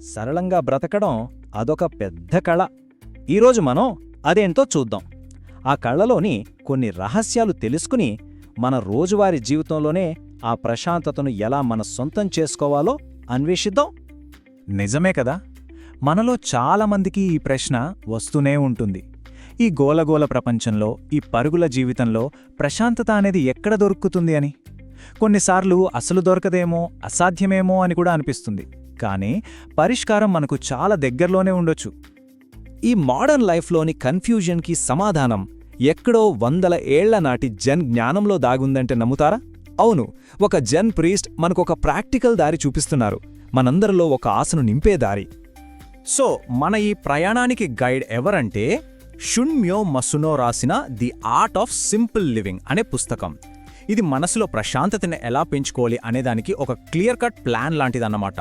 సరళంగా బ్రతకడం అదొక పెద్ద కళ. ఈరోజు మనం అదేంటో చూద్దాం. ఆ కళలోని కొన్ని రహస్యాలు తెలుసుకుని మన రోజువారీ జీవితంలోనే ఆ ప్రశాంతతను ఎలా మన సొంతం చేసుకోవాలో అన్వేషిద్దాం. నిజమే కదా? మనలో చాలామందికి ఈ ప్రశ్న వస్తూనే ఉంటుంది. ఈ గోలగోల ప్రపంచంలో ఈ పరుగుల జీవితంలో ప్రశాంతత అనేది ఎక్కడ దొరుకుతుంది అని? కొన్నిసార్లు అసలు దొరకదేమో అసాధ్యమేమో అని కూడా అనిపిస్తుంది. కానీ పరిష్కారం మనకు చాలా దగ్గరలోనే ఉండొచ్చు. ఈ మోడర్న్ లైఫ్లోని కన్ఫ్యూజన్కి సమాధానం ఎక్కడో వందల ఏళ్ళ నాటి జన్ జ్ఞానంలో దాగుందంటే నమ్ముతారా? అవును ఒక జన్ ప్రీస్ట్ మనకొక ప్రాక్టికల్ దారి చూపిస్తున్నారు. మనందరిలో ఒక ఆశను నింపే దారి. సో మన ఈ ప్రయాణానికి గైడ్ ఎవరంటే షున్మ్యో మసునో రాసిన the art of simple living అనే పుస్తకం. ఇది మనసులో ప్రశాంతతని ఎలా పెంచుకోవాలి అనేదానికి ఒక క్లియర్ కట్ ప్లాన్ లాంటిదన్నమాట.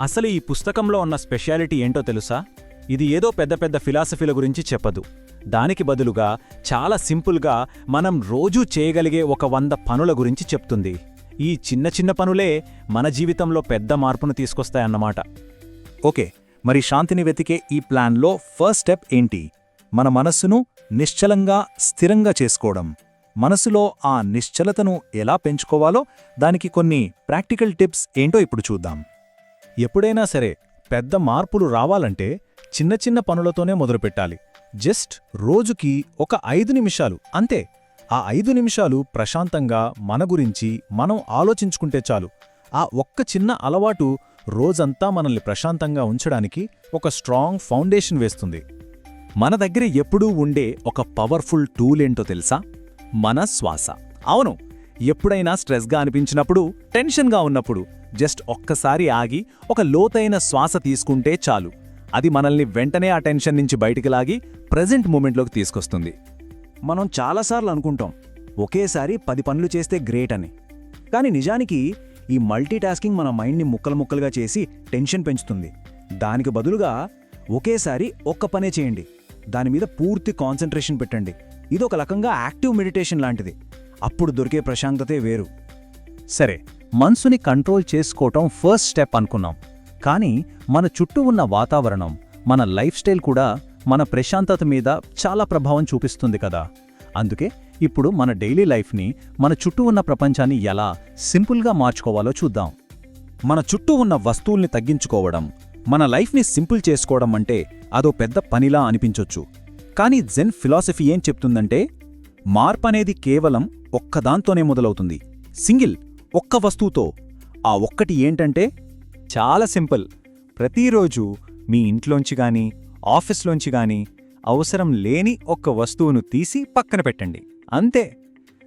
అసలు ఈ పుస్తకంలో ఉన్న స్పెషాలిటీ ఏంటో తెలుసా? ఇది ఏదో పెద్ద పెద్ద ఫిలాసఫీల గురించి చెప్పదు. దానికి బదులుగా చాలా సింపుల్గా మనం రోజూ చేయగలిగే ఒక వంద పనుల గురించి చెప్తుంది. ఈ చిన్న చిన్న పనులే మన జీవితంలో పెద్ద మార్పును తీసుకొస్తాయన్నమాట. ఓకే మరి శాంతిని వెతికే ఈ ప్లాన్లో ఫస్ట్ స్టెప్ ఏంటి? మన మనస్సును నిశ్చలంగా స్థిరంగా చేసుకోవడం. మనసులో ఆ నిశ్చలతను ఎలా పెంచుకోవాలో దానికి కొన్ని ప్రాక్టికల్ టిప్స్ ఏంటో ఇప్పుడు చూద్దాం. ఎప్పుడైనా సరే పెద్ద మార్పులు రావాలంటే చిన్న చిన్న పనులతోనే మొదలుపెట్టాలి. జస్ట్ రోజుకి ఒక ఐదు నిమిషాలు అంతే. ఆ ఐదు నిమిషాలు ప్రశాంతంగా మన గురించి మనం ఆలోచించుకుంటే చాలు. ఆ ఒక్క చిన్న అలవాటు రోజంతా మనల్ని ప్రశాంతంగా ఉంచడానికి ఒక స్ట్రాంగ్ ఫౌండేషన్ వేస్తుంది. మన దగ్గర ఎప్పుడూ ఉండే ఒక పవర్ఫుల్ టూల్ ఏంటో తెలుసా? మన శ్వాస. అవును ఎప్పుడైనా స్ట్రెస్గా అనిపించినప్పుడు టెన్షన్గా ఉన్నప్పుడు జస్ట్ ఒక్కసారి ఆగి ఒక లోతైన శ్వాస తీసుకుంటే చాలు. అది మనల్ని వెంటనే ఆ టెన్షన్ నుంచి బయటికి లాగి ప్రజెంట్ మూమెంట్లోకి తీసుకొస్తుంది. మనం చాలాసార్లు అనుకుంటాం ఒకేసారి పది పనులు చేస్తే గ్రేట్ అని. కానీ నిజానికి ఈ మల్టీటాస్కింగ్ మన మైండ్ని ముక్కలు ముక్కలుగా చేసి టెన్షన్ పెంచుతుంది. దానికి బదులుగా ఒకేసారి ఒక్క పనే చేయండి. దాని మీద పూర్తి కాన్సన్ట్రేషన్ పెట్టండి. ఇది ఒక రకంగా యాక్టివ్ మెడిటేషన్ లాంటిది. అప్పుడు దొరికే ప్రశాంతతే వేరు. సరే మనసుని కంట్రోల్ చేసుకోవటం ఫస్ట్ స్టెప్ అనుకున్నాం. కానీ మన చుట్టూ ఉన్న వాతావరణం మన లైఫ్ స్టైల్ కూడా మన ప్రశాంతత మీద చాలా ప్రభావం చూపిస్తుంది కదా. అందుకే ఇప్పుడు మన డైలీ లైఫ్ని మన చుట్టూ ఉన్న ప్రపంచాన్ని ఎలా సింపుల్గా మార్చుకోవాలో చూద్దాం. మన చుట్టూ ఉన్న వస్తువుల్ని తగ్గించుకోవడం మన లైఫ్ని సింపుల్ చేసుకోవడం అంటే అదో పెద్ద పనిలా అనిపించొచ్చు. కానీ జెన్ ఫిలాసఫీ ఏం చెప్తుందంటే మార్పనేది కేవలం ఒక్కదాంతోనే మొదలవుతుంది. సింగిల్ ఒక్క వస్తువుతో. ఆ ఒక్కటి ఏంటంటే చాలా సింపుల్. ప్రతిరోజు మీ ఇంట్లోంచి కానీ ఆఫీస్లోంచి కానీ అవసరం లేని ఒక్క వస్తువును తీసి పక్కన పెట్టండి. అంతే.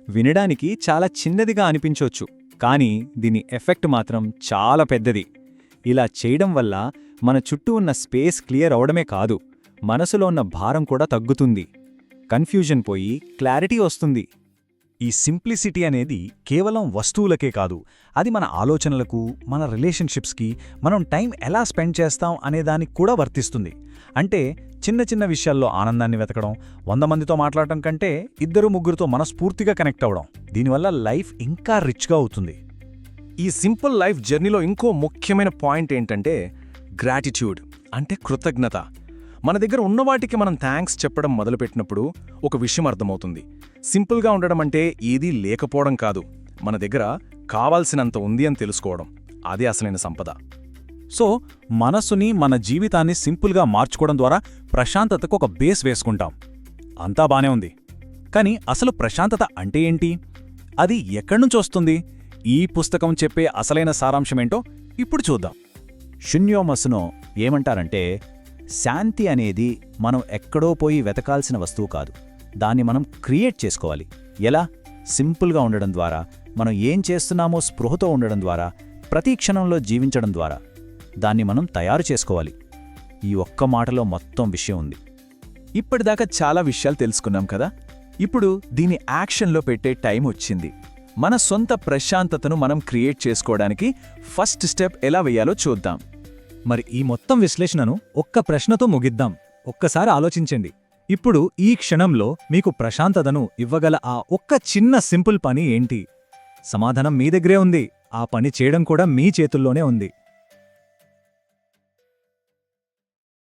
వినడానికి చాలా చిన్నదిగా అనిపించవచ్చు కానీ దీని ఎఫెక్ట్ మాత్రం చాలా పెద్దది. ఇలా చేయడం వల్ల మన చుట్టూ ఉన్న స్పేస్ క్లియర్ అవడమే కాదు మనసులో ఉన్న భారం కూడా తగ్గుతుంది. కన్ఫ్యూజన్ పోయి క్లారిటీ వస్తుంది. ఈ సింప్లిసిటీ అనేది కేవలం వస్తువులకే కాదు అది మన ఆలోచనలకు మన రిలేషన్షిప్స్కి మనం టైం ఎలా స్పెండ్ చేస్తాం అనే దానికి కూడా వర్తిస్తుంది. అంటే చిన్న చిన్న విషయాల్లో ఆనందాన్ని వెతకడం వంద మందితో మాట్లాడటం కంటే ఇద్దరు ముగ్గురితో మనస్ఫూర్తిగా కనెక్ట్ అవ్వడం దీనివల్ల లైఫ్ ఇంకా రిచ్గా అవుతుంది. ఈ సింపుల్ లైఫ్ జర్నీలో ఇంకో ముఖ్యమైన పాయింట్ ఏంటంటే గ్రాటిట్యూడ్ అంటే కృతజ్ఞత. మన దగ్గర ఉన్న వాటికి మనం థ్యాంక్స్ చెప్పడం మొదలుపెట్టినప్పుడు ఒక విషయం అర్థమవుతుంది. సింపుల్గా ఉండడం అంటే ఏదీ లేకపోవడం కాదు. మన దగ్గర కావాల్సినంత ఉంది అని తెలుసుకోవడం. అదే అసలైన సంపద. సో మనస్సుని మన జీవితాన్ని సింపుల్గా మార్చుకోవడం ద్వారా ప్రశాంతతకు ఒక బేస్ వేసుకుంటాం. అంతా బానే ఉంది. కానీ అసలు ప్రశాంతత అంటే ఏంటి? అది ఎక్కడ్నుంచి వస్తుంది? ఈ పుస్తకం చెప్పే అసలైన సారాంశమేంటో ఇప్పుడు చూద్దాం. శూన్యోమసునో ఏమంటారంటే శాంతి అనేది మనం ఎక్కడో పోయి వెతకాల్సిన వస్తువు కాదు. దాన్ని మనం క్రియేట్ చేసుకోవాలి. ఎలా? సింపుల్గా ఉండడం ద్వారా మనం ఏం చేస్తున్నామో స్పృహతో ఉండడం ద్వారా ప్రతి క్షణంలో జీవించడం ద్వారా దాన్ని మనం తయారు చేసుకోవాలి. ఈ ఒక్క మాటలో మొత్తం విషయం ఉంది. ఇప్పటిదాకా చాలా విషయాలు తెలుసుకున్నాం కదా? ఇప్పుడు దీని యాక్షన్లో పెట్టే టైం వచ్చింది. మన సొంత ప్రశాంతతను మనం క్రియేట్ చేసుకోవడానికి ఫస్ట్ స్టెప్ ఎలా వేయాలో చూద్దాం. మరి ఈ మొత్తం విశ్లేషణను ఒక్క ప్రశ్నతో ముగిద్దాం. ఒక్కసారి ఆలోచించండి. ఇప్పుడు ఈ క్షణంలో మీకు ప్రశాంతతను ఇవ్వగల ఆ ఒక్క చిన్న సింపుల్ పని ఏంటి? సమాధానం మీ దగ్గరే ఉంది. ఆ పని చేయడం కూడా మీ చేతుల్లోనే ఉంది.